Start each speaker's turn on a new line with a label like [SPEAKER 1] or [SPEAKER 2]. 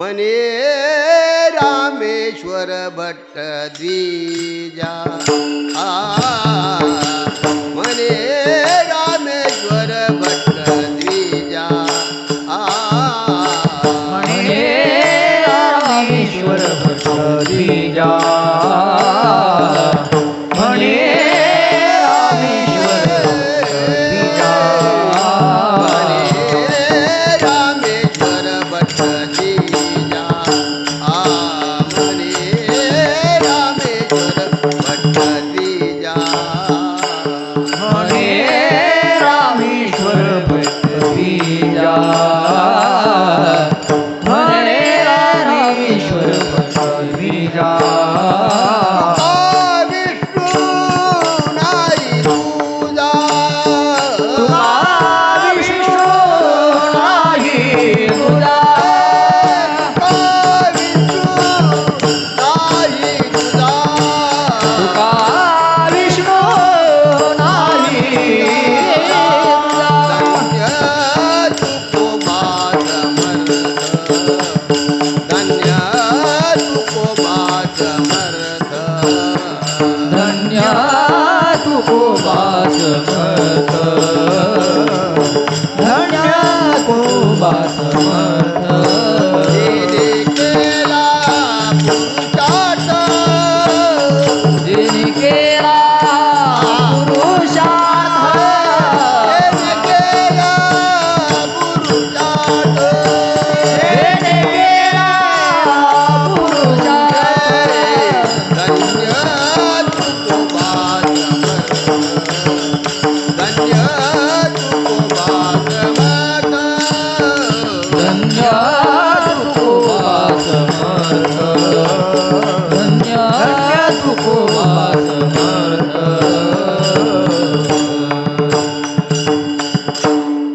[SPEAKER 1] म्हणे रामेश्वर भट्ट द्विजा। आ,
[SPEAKER 2] Bye. हो
[SPEAKER 1] धन्या
[SPEAKER 2] को हो बासमत